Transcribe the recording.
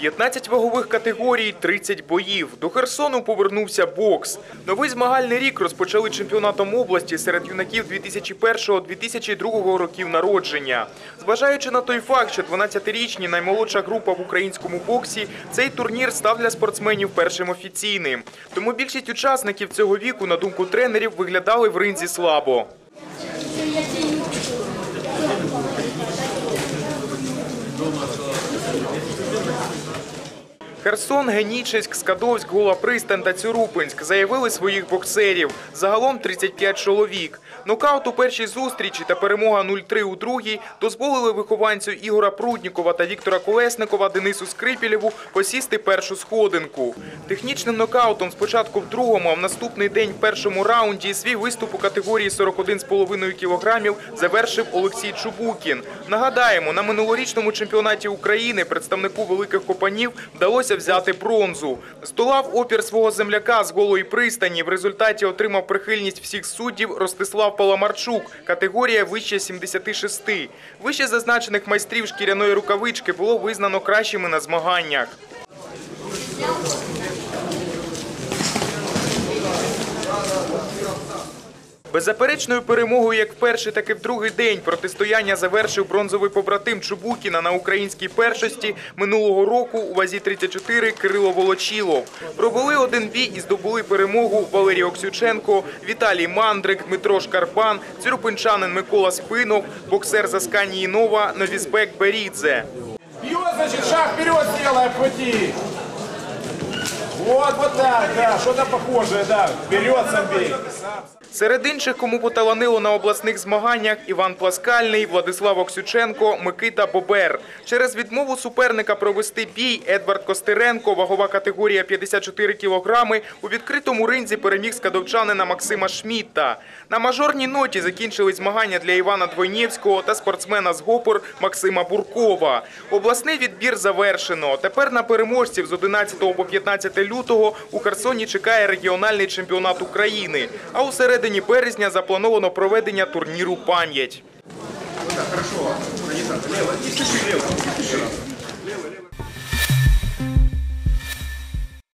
15 вагових категорій, 30 боїв. До Херсону повернувся бокс. Новий змагальний рік розпочали чемпіонатом області серед юнаків 2001-2002 років народження. Зважаючи на той факт, що 12-річні наймолодша група в українському боксі, цей турнір став для спортсменів першим офіційним. Тому більшість учасників цього віку, на думку тренерів, виглядали в ринзі слабо. Gracias. Херсон, Генічеськ, Скадовськ, Гола Пристань та Цюрупинськ заявили своїх боксерів. Загалом 35 чоловік. Нокаут у першій зустрічі та перемога 0-3 у другій дозволили вихованцю Ігора Пруднікова та Віктора Колесникова Денису Скрипілєву посісти першу сходинку. Технічним нокаутом спочатку в другому, а в наступний день в першому раунді свій виступ у категорії 41,5 кілограмів завершив Олексій Чубукін. Нагадаємо, на минулорічному чемпіонаті України представнику великих копанів вдалося взяти бронзу. Здолав опір свого земляка з голої пристані. В результаті отримав прихильність всіх суддів Ростислав Паламарчук. Категорія вище 76. Вище зазначених майстрів шкіряної рукавички було визнано кращими на змаганнях. Беззаперечною перемогою як в перший, так і в другий день протистояння завершив бронзовий побратим Чубукіна на українській першості минулого року у вазі 34 Кирило Волочілов. Провели один бій і здобули перемогу Валерій Оксюченко, Віталій Мандрик, Дмитро Шкарпан, цюрпинчанин Микола Спинов, боксер з Асканії Нова, Новізбек Берідзе. Бьет, значит, шаг вперед сделай, пути. Вот, вот так, да, что-то похожее, да. Вперед сам бей. Серед інших, кому поталанило на обласних змаганнях Іван Пласкальний, Владислав Оксюченко, Микита Бобер. Через відмову суперника провести бій Едвард Костеренко, вагова категорія 54 кілограми, у відкритому ринзі переміг скадовчанина Максима Шмітта. На мажорній ноті закінчили змагання для Івана Двойнєвського та спортсмена з Гопор Максима Буркова. Обласний відбір завершено. Тепер на переможців з 11 по 15 лютого у Херсоні чекає регіональний чемпіонат України. А у середині березня заплановано проведення турніру «Пам'ять».